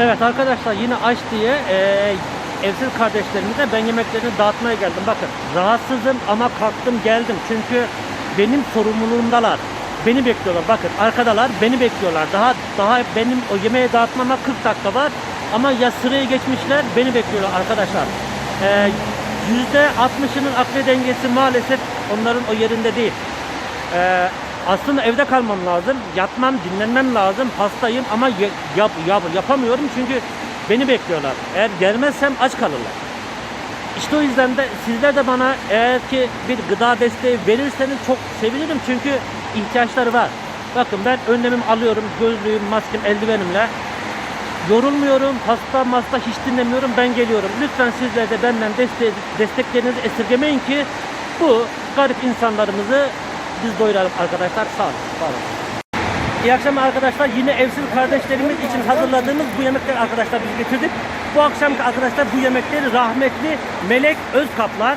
Evet arkadaşlar yine aç diye e, evsiz kardeşlerimize ben yemeklerini dağıtmaya geldim. Bakın rahatsızım ama kalktım geldim. Çünkü benim sorumluluğumdalar. Beni bekliyorlar. Bakın arkadalar beni bekliyorlar. Daha daha benim o yemeği dağıtmama 40 dakika var. Ama ya sıraya geçmişler beni bekliyorlar arkadaşlar. E, %60'ının akli dengesi maalesef onların o yerinde değil. Ee, aslında evde kalmam lazım. Yatmam, dinlenmem lazım. Hastayım ama yap, yap, yapamıyorum çünkü beni bekliyorlar. Eğer gelmezsem aç kalırlar. İşte o yüzden de sizler de bana eğer ki bir gıda desteği verirseniz çok sevinirim çünkü ihtiyaçları var. Bakın ben önlemimi alıyorum. Gözlüğüm, maskem, eldivenimle. Yorulmuyorum, hasta masta hiç dinlemiyorum. Ben geliyorum. Lütfen sizler de benden deste desteklerinizi esirgemeyin ki bu garip insanlarımızı biz doyuralım arkadaşlar. Sağ olun. Sağ olun. İyi akşamlar arkadaşlar. Yine evsiz kardeşlerimiz için hazırladığımız bu yemekleri arkadaşlar biz getirdik. Bu akşamki arkadaşlar bu yemekleri rahmetli Melek Özkaplan,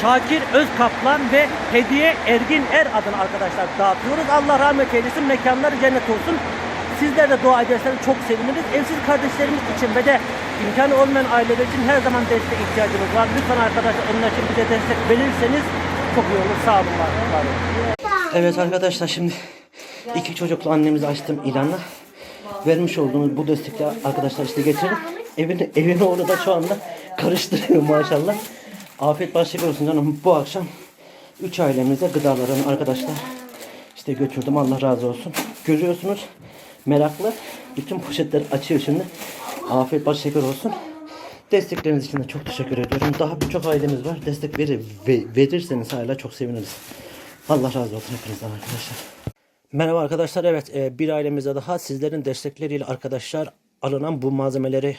Şakir Özkaplan ve Hediye Ergin Er adına arkadaşlar dağıtıyoruz. Allah rahmet eylesin, mekanları cennet olsun. Sizler de dua ederseniz çok seviniriz. Evsiz kardeşlerimiz için ve de imkanı olmayan aileler için her zaman destek ihtiyacımız var. Lütfen arkadaşlar onlar için bize destek verirseniz çok iyi olur. Sağ olun. Evet arkadaşlar şimdi iki çocuklu annemizi açtım ilanla. Vermiş olduğunuz bu destekle arkadaşlar işte getirdim. Evini, evini onu da şu anda karıştırıyor maşallah. Afiyet başlık olsun canım. Bu akşam üç ailemize gıdalarını arkadaşlar işte götürdüm. Allah razı olsun. Görüyorsunuz meraklı. Bütün poşetleri açıyor şimdi. Afiyet baş şeker olsun. Destekleriniz için de çok teşekkür ediyorum. Daha birçok ailemiz var. Destek verir, ve- verirseniz hala çok seviniriz. Allah razı olsun hepinizden arkadaşlar. Merhaba arkadaşlar. Evet e, bir ailemize daha sizlerin destekleriyle arkadaşlar alınan bu malzemeleri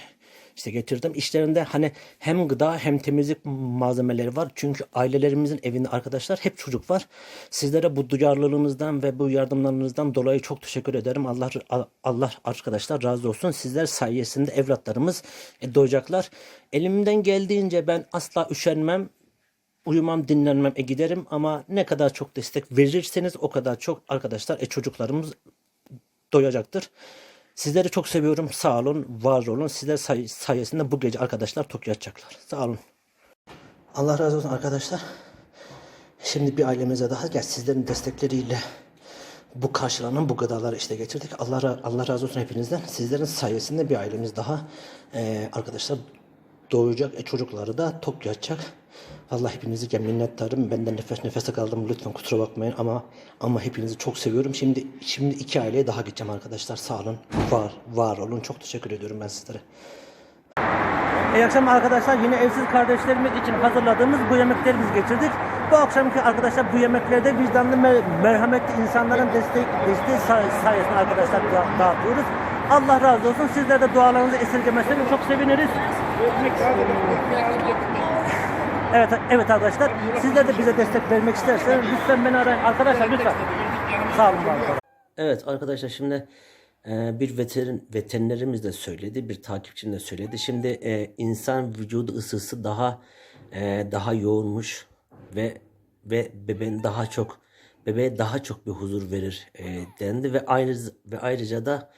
işte getirdim. İşlerinde hani hem gıda hem temizlik malzemeleri var. Çünkü ailelerimizin evinde arkadaşlar hep çocuk var. Sizlere bu duyarlılığınızdan ve bu yardımlarınızdan dolayı çok teşekkür ederim. Allah Allah arkadaşlar razı olsun. Sizler sayesinde evlatlarımız e, doyacaklar. Elimden geldiğince ben asla üşenmem uyumam dinlenmem e giderim ama ne kadar çok destek verirseniz o kadar çok arkadaşlar e çocuklarımız doyacaktır. Sizleri çok seviyorum. Sağ olun, var olun. Sizler say- sayesinde bu gece arkadaşlar tok yatacaklar. Sağ olun. Allah razı olsun arkadaşlar. Şimdi bir ailemize daha gel sizlerin destekleriyle bu karşılanan bu gıdaları işte getirdik. Allah Allah razı olsun hepinizden. Sizlerin sayesinde bir ailemiz daha eee, arkadaşlar doğacak. E, çocukları da tok yatacak. Allah hepinizi minnettarım. Benden nefes nefese kaldım. Lütfen kusura bakmayın ama ama hepinizi çok seviyorum. Şimdi şimdi iki aileye daha gideceğim arkadaşlar. Sağ olun. Var var olun. Çok teşekkür ediyorum ben sizlere. İyi akşamlar arkadaşlar. Yine evsiz kardeşlerimiz için hazırladığımız bu yemekleri biz getirdik. Bu akşamki arkadaşlar bu yemeklerde vicdanlı mer- merhametli insanların destek, desteği say- sayesinde arkadaşlar da- dağıtıyoruz. Allah razı olsun. Sizler de dualarınızı esirgemezseniz çok seviniriz. Evet, evet arkadaşlar. Sizler de bize destek vermek isterseniz lütfen beni arayın. Arkadaşlar lütfen. Sağ olun. olun. Evet arkadaşlar şimdi e, bir veterin, veterinerimiz de söyledi, bir takipçim de söyledi. Şimdi e, insan vücudu ısısı daha e, daha yoğunmuş ve ve bebeğin daha çok bebeğe daha çok bir huzur verir e, dendi ve ayrı ve ayrıca da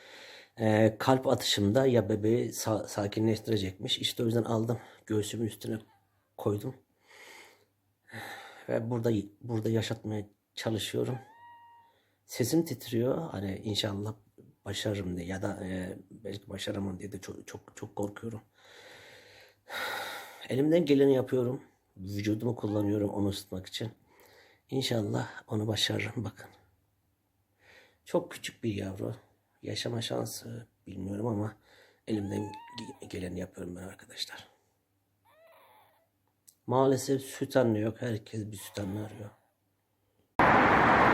e, kalp atışımda ya bebeği sa- sakinleştirecekmiş. İşte o yüzden aldım göğsümün üstüne koydum ve burada burada yaşatmaya çalışıyorum. Sesim titriyor. Hani inşallah başarırım diye ya da e, belki başaramam diye de çok çok çok korkuyorum. Elimden geleni yapıyorum. Vücudumu kullanıyorum onu ısıtmak için. İnşallah onu başarırım bakın. Çok küçük bir yavru. Yaşama şansı bilmiyorum ama elimden ge- geleni yapıyorum ben arkadaşlar. Maalesef süt anne yok. Herkes bir süt anne arıyor.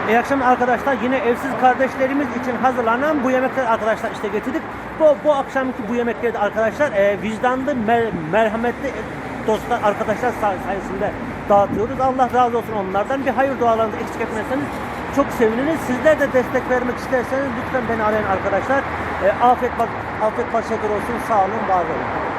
İyi akşamlar arkadaşlar. Yine evsiz kardeşlerimiz için hazırlanan bu yemekleri arkadaşlar işte getirdik. Bu, bu akşamki bu yemekleri de arkadaşlar e, vicdanlı, mer- merhametli dostlar, arkadaşlar say- sayesinde dağıtıyoruz. Allah razı olsun onlardan. Bir hayır dualarınızı eksik etmezseniz çok seviniriz. Sizler de destek vermek isterseniz lütfen beni arayın arkadaşlar. E, afiyet, afiyet şeker olsun. Sağ olun, var olun.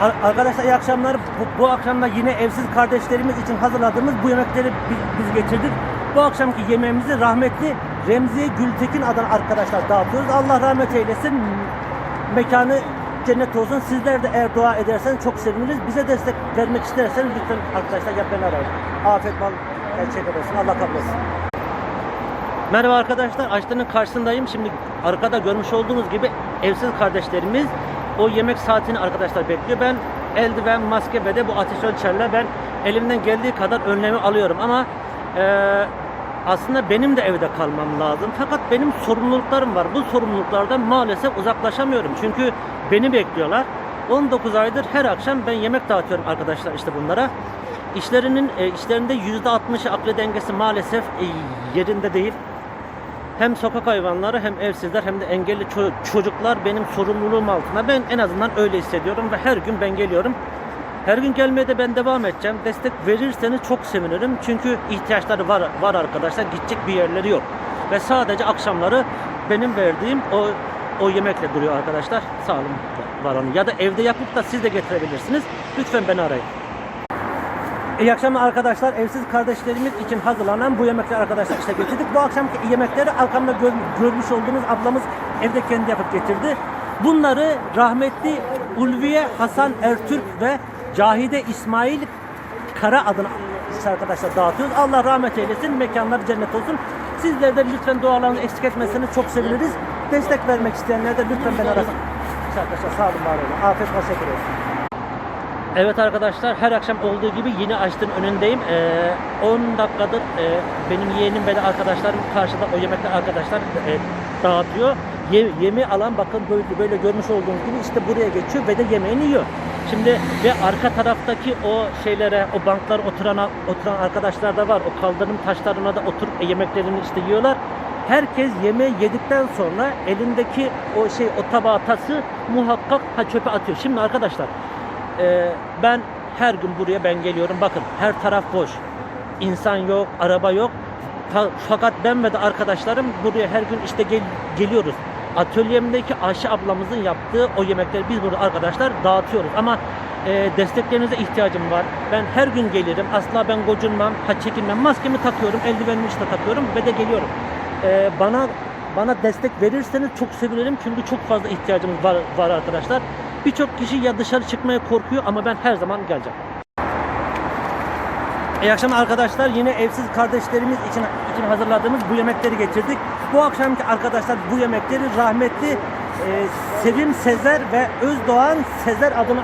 Ar- Arkadaşlar iyi akşamlar. Bu, bu akşam da yine evsiz kardeşlerimiz için hazırladığımız bu yemekleri biz, biz getirdik. Bu akşamki yemeğimizi rahmetli Remziye Gültekin adına arkadaşlar dağıtıyoruz. Allah rahmet eylesin. Mekanı cennet olsun. Sizler de eğer dua ederseniz çok seviniriz. Bize destek vermek isterseniz lütfen arkadaşlar yap beni arayın. Afiyet bal gerçek olsun. Allah kabul etsin. Merhaba arkadaşlar. Açtığının karşısındayım. Şimdi arkada görmüş olduğunuz gibi evsiz kardeşlerimiz o yemek saatini arkadaşlar bekliyor. Ben eldiven, maske ve de bu ateş ölçerle ben elimden geldiği kadar önlemi alıyorum ama eee, aslında benim de evde kalmam lazım. Fakat benim sorumluluklarım var. Bu sorumluluklardan maalesef uzaklaşamıyorum. Çünkü beni bekliyorlar. 19 aydır her akşam ben yemek dağıtıyorum arkadaşlar işte bunlara. İşlerinin e, işlerinde %60'ı aklı dengesi maalesef e, yerinde değil. Hem sokak hayvanları hem evsizler hem de engelli ço- çocuklar benim sorumluluğum altında. Ben en azından öyle hissediyorum ve her gün ben geliyorum. Her gün gelmeye de ben devam edeceğim. Destek verirseniz çok sevinirim. Çünkü ihtiyaçları var var arkadaşlar. Gidecek bir yerleri yok. Ve sadece akşamları benim verdiğim o o yemekle duruyor arkadaşlar. Sağ olun var onu. Ya da evde yapıp da siz de getirebilirsiniz. Lütfen beni arayın. İyi akşamlar arkadaşlar. Evsiz kardeşlerimiz için hazırlanan bu yemekleri arkadaşlar işte getirdik. Bu akşamki yemekleri arkamda gör- görmüş olduğunuz ablamız evde kendi yapıp getirdi. Bunları rahmetli Ulviye Hasan Ertürk ve Cahide İsmail Kara adına arkadaşlar dağıtıyoruz. Allah rahmet eylesin. Mekanları cennet olsun. Sizler de lütfen dualarınızı eksik etmezseniz çok seviniriz. Destek vermek isteyenler de lütfen beni arasın. Arkadaşlar sağ olun var olun. Afiyet olsun. Evet arkadaşlar her akşam olduğu gibi yine açtığın önündeyim. Ee, 10 dakikadır e, benim yeğenim ve arkadaşlarım karşıda o yemekler arkadaşlar e, dağıtıyor. Ye, yemi alan bakın böyle, böyle görmüş olduğunuz gibi işte buraya geçiyor ve de yemeğini yiyor. Şimdi ve arka taraftaki o şeylere, o banklar oturan oturan arkadaşlar da var. O kaldırım taşlarına da oturup e, yemeklerini işte yiyorlar. Herkes yemeği yedikten sonra elindeki o şey o tabağı tası muhakkak ha çöpe atıyor. Şimdi arkadaşlar ee, ben her gün buraya ben geliyorum. Bakın her taraf boş. İnsan yok, araba yok. Fa- Fakat ben ve de arkadaşlarım buraya her gün işte gel- geliyoruz. Atölyemdeki Ayşe ablamızın yaptığı o yemekleri biz burada arkadaşlar dağıtıyoruz. Ama e, desteklerinize ihtiyacım var. Ben her gün gelirim. Asla ben gocunmam, ha çekinmem. Maskemi takıyorum, eldivenimi işte takıyorum ve de geliyorum. Ee, bana bana destek verirseniz çok sevinirim. Çünkü çok fazla ihtiyacımız var, var arkadaşlar. Birçok kişi ya dışarı çıkmaya korkuyor ama ben her zaman geleceğim. İyi akşamlar arkadaşlar. Yine evsiz kardeşlerimiz için için hazırladığımız bu yemekleri getirdik. Bu akşamki arkadaşlar bu yemekleri rahmetli e, Sevim Sezer ve Özdoğan Sezer adına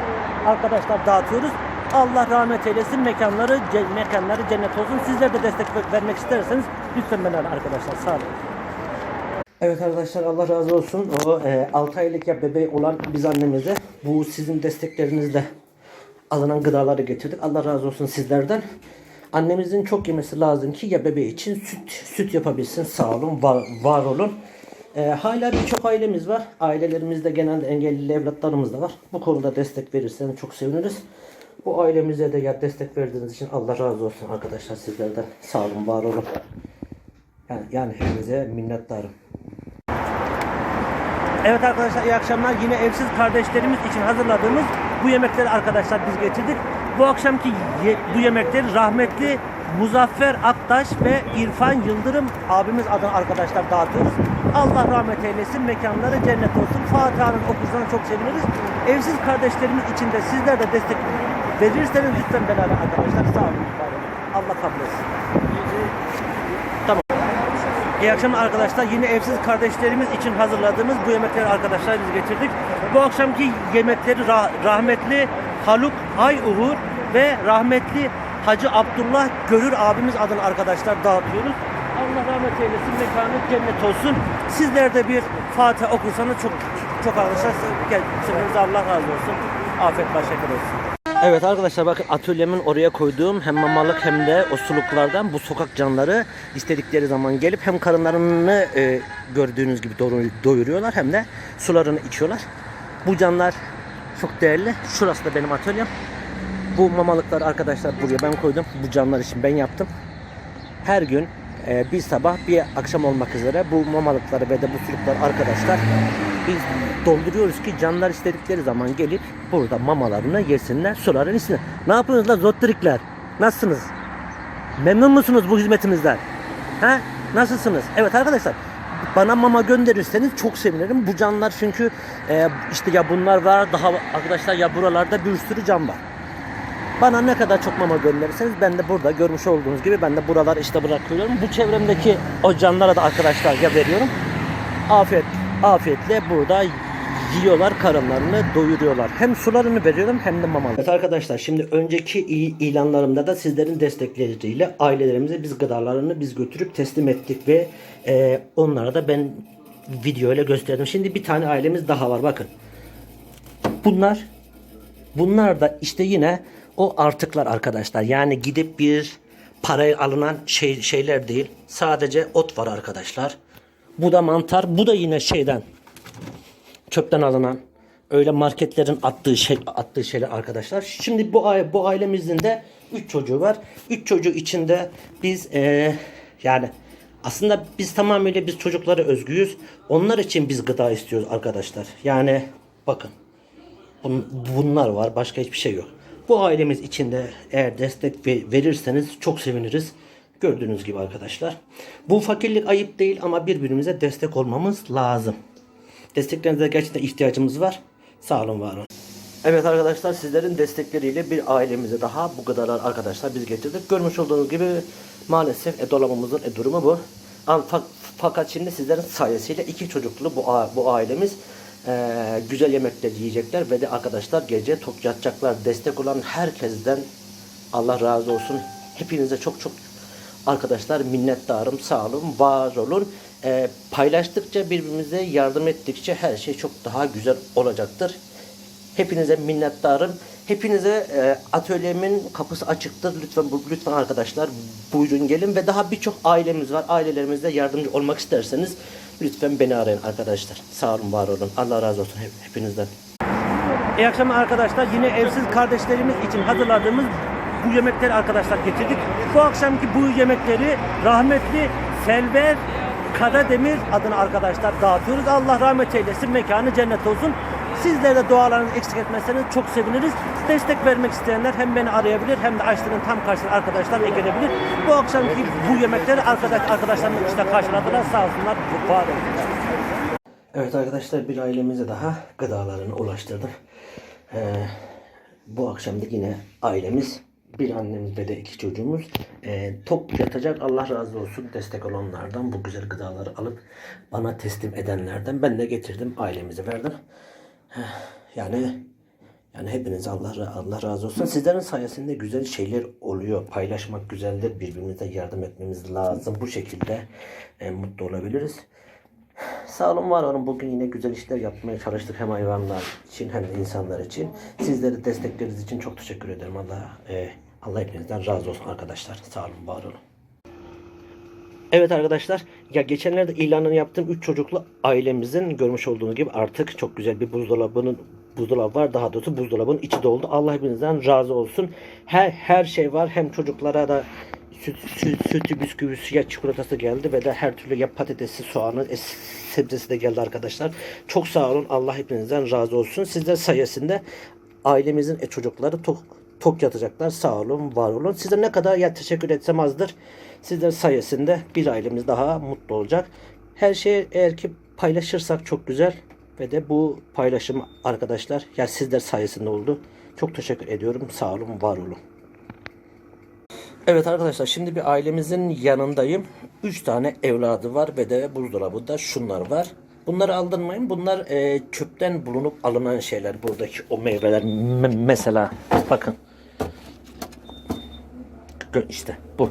arkadaşlar dağıtıyoruz. Allah rahmet eylesin. Mekanları mekanları cennet olsun. Sizler de destek ver- vermek isterseniz lütfen arayın arkadaşlar. Sağ olun. Evet arkadaşlar Allah razı olsun. O e, 6 aylık ya bebeği olan biz annemize bu sizin desteklerinizle alınan gıdaları getirdik. Allah razı olsun sizlerden. Annemizin çok yemesi lazım ki ya bebeği için süt süt yapabilsin. Sağ olun, var, var olun. E, hala birçok ailemiz var. Ailelerimizde genelde engelli evlatlarımız da var. Bu konuda destek verirseniz çok seviniriz. Bu ailemize de ya destek verdiğiniz için Allah razı olsun arkadaşlar sizlerden. Sağ olun, var olun. Yani, yani hepinize minnettarım. Evet arkadaşlar iyi akşamlar. Yine evsiz kardeşlerimiz için hazırladığımız bu yemekleri arkadaşlar biz getirdik. Bu akşamki ye- bu yemekleri rahmetli Muzaffer Aktaş ve İrfan Yıldırım abimiz adına arkadaşlar dağıtıyoruz. Allah rahmet eylesin. Mekanları cennet olsun. Fatiha'nın okusundan çok seviniriz. Evsiz kardeşlerimiz için de sizler de destek verirseniz lütfen beraber arkadaşlar. Sağ olun. Allah kabul etsin. İyi akşamlar arkadaşlar. Yine evsiz kardeşlerimiz için hazırladığımız bu yemekleri arkadaşlar biz getirdik. Bu akşamki yemekleri rah- rahmetli Haluk Ayuğur ve rahmetli Hacı Abdullah Görür abimiz adına arkadaşlar dağıtıyoruz. Allah rahmet eylesin, mekanı cennet olsun. Sizler de bir Fatiha okursanız çok çok arkadaşlar seviniz Allah razı olsun. Afiyet başa olsun. Evet arkadaşlar bakın atölyemin oraya koyduğum hem mamalık hem de o suluklardan bu sokak canları istedikleri zaman gelip hem karınlarını e, gördüğünüz gibi doyuruyorlar hem de sularını içiyorlar. Bu canlar çok değerli. Şurası da benim atölyem. Bu mamalıkları arkadaşlar buraya ben koydum. Bu canlar için ben yaptım. Her gün e, bir sabah bir akşam olmak üzere bu mamalıkları ve de bu sulukları arkadaşlar biz dolduruyoruz ki canlar istedikleri zaman gelip burada mamalarını yesinler, sularını içsinler. Ne yapıyorsunuz la zottrikler? Nasılsınız? Memnun musunuz bu hizmetimizden? Ha? Nasılsınız? Evet arkadaşlar bana mama gönderirseniz çok sevinirim. Bu canlar çünkü e, işte ya bunlar var daha arkadaşlar ya buralarda bir sürü can var. Bana ne kadar çok mama gönderirseniz ben de burada görmüş olduğunuz gibi ben de buralar işte bırakıyorum. Bu çevremdeki o canlara da arkadaşlar ya veriyorum. Afiyet, afiyetle burada yiyorlar karınlarını doyuruyorlar. Hem sularını veriyorum hem de mamalarını. Evet arkadaşlar şimdi önceki ilanlarımda da sizlerin destekleriyle ailelerimize biz gıdalarını biz götürüp teslim ettik ve e, onlara da ben video ile gösterdim. Şimdi bir tane ailemiz daha var bakın. Bunlar Bunlar da işte yine o artıklar arkadaşlar. Yani gidip bir paraya alınan şey, şeyler değil. Sadece ot var arkadaşlar. Bu da mantar. Bu da yine şeyden çöpten alınan öyle marketlerin attığı şey attığı şeyler arkadaşlar. Şimdi bu bu ailemizin de 3 çocuğu var. 3 çocuğu içinde biz eee, yani aslında biz tamamıyla biz çocuklara özgüyüz. Onlar için biz gıda istiyoruz arkadaşlar. Yani bakın Bun- Bunlar var. Başka hiçbir şey yok. Bu ailemiz içinde eğer destek ve- verirseniz çok seviniriz. Gördüğünüz gibi arkadaşlar. Bu fakirlik ayıp değil ama birbirimize destek olmamız lazım. Desteklerinize gerçekten ihtiyacımız var. Sağ olun, var olun. Evet arkadaşlar sizlerin destekleriyle bir ailemize daha bu kadarlar arkadaşlar biz getirdik. Görmüş olduğunuz gibi maalesef e, dolabımızın e, durumu bu. Ama fa- fakat şimdi sizlerin sayesiyle iki çocuklu bu, bu ailemiz e, güzel yemekler yiyecekler ve de arkadaşlar gece tok yatacaklar. Destek olan herkesten Allah razı olsun. Hepinize çok çok arkadaşlar minnettarım. Sağ olun, var olun. E, paylaştıkça birbirimize yardım ettikçe her şey çok daha güzel olacaktır. Hepinize minnettarım. Hepinize e, atölyemin kapısı açıktır. Lütfen lütfen arkadaşlar buyurun gelin ve daha birçok ailemiz var. Ailelerimizde yardımcı olmak isterseniz lütfen beni arayın arkadaşlar. Sağ olun, var olun. Allah razı olsun hep, hepinizden. İyi akşamlar arkadaşlar. Yine evsiz kardeşlerimiz için hazırladığımız bu yemekleri arkadaşlar getirdik. Bu akşamki bu yemekleri rahmetli Selver Karademir adına arkadaşlar dağıtıyoruz. Allah rahmet eylesin. Mekanı cennet olsun. Sizler de dualarınızı eksik etmezseniz çok seviniriz. Destek vermek isteyenler hem beni arayabilir hem de Açlı'nın tam karşısına arkadaşlar gelebilir. Bu akşamki bu yemekleri arkadaş, arkadaşlarımız işte karşıladılar. Sağ olsunlar. Var. Evet arkadaşlar bir ailemize daha gıdalarını ulaştırdım. Ee, bu akşam da yine ailemiz bir annemiz ve de iki çocuğumuz ee, tok yatacak Allah razı olsun destek olanlardan bu güzel gıdaları alıp bana teslim edenlerden ben de getirdim ailemize verdim. Yani yani hepiniz Allah Allah razı olsun. Sizlerin sayesinde güzel şeyler oluyor. Paylaşmak güzeldir. Birbirimize yardım etmemiz lazım. Bu şekilde e, mutlu olabiliriz. Sağ olun var olun. Bugün yine güzel işler yapmaya çalıştık hem hayvanlar için hem de insanlar için. Sizlere destekleriniz için çok teşekkür ederim. Allah e, Allah hepinizden razı olsun arkadaşlar. Sağ olun, var olun. Evet arkadaşlar, ya geçenlerde ilanını yaptığım 3 çocuklu ailemizin görmüş olduğunuz gibi artık çok güzel bir buzdolabının buzdolabı var. Daha doğrusu buzdolabının içi doldu. Allah hepinizden razı olsun. Her her şey var. Hem çocuklara da süt, süt, sütü, bisküvisi, ya çikolatası geldi ve de her türlü ya patatesi, soğanı, e, sebzesi de geldi arkadaşlar. Çok sağ olun. Allah hepinizden razı olsun. Sizler sayesinde ailemizin e, çocukları tok tok yatacaklar. Sağ olun, var olun. Size ne kadar ya teşekkür etsem azdır. Sizler sayesinde bir ailemiz daha mutlu olacak. Her şeyi eğer ki paylaşırsak çok güzel ve de bu paylaşım arkadaşlar ya sizler sayesinde oldu. Çok teşekkür ediyorum. Sağ olun, var olun. Evet arkadaşlar şimdi bir ailemizin yanındayım. 3 tane evladı var ve de buzdolabında şunlar var. Bunları aldırmayın. Bunlar e, çöpten bulunup alınan şeyler. Buradaki o meyveler Me- mesela bakın. İşte bu.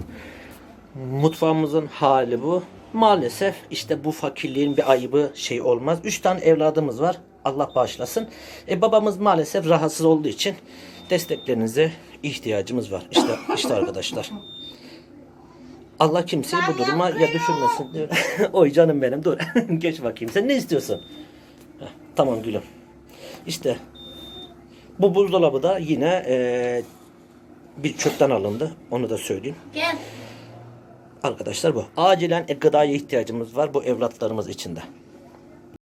Mutfağımızın hali bu. Maalesef işte bu fakirliğin bir ayıbı şey olmaz. Üç tane evladımız var. Allah bağışlasın. E, babamız maalesef rahatsız olduğu için desteklerinize ihtiyacımız var. İşte işte arkadaşlar. Allah kimseyi bu duruma ya düşürmesin diyor. Oy canım benim dur. Geç bakayım. Sen ne istiyorsun? Heh, tamam gülüm. İşte bu buzdolabı da yine eee, bir çöpten alındı. Onu da söyleyeyim. Gel. Arkadaşlar bu. Acilen e, gıdaya ihtiyacımız var bu evlatlarımız için de.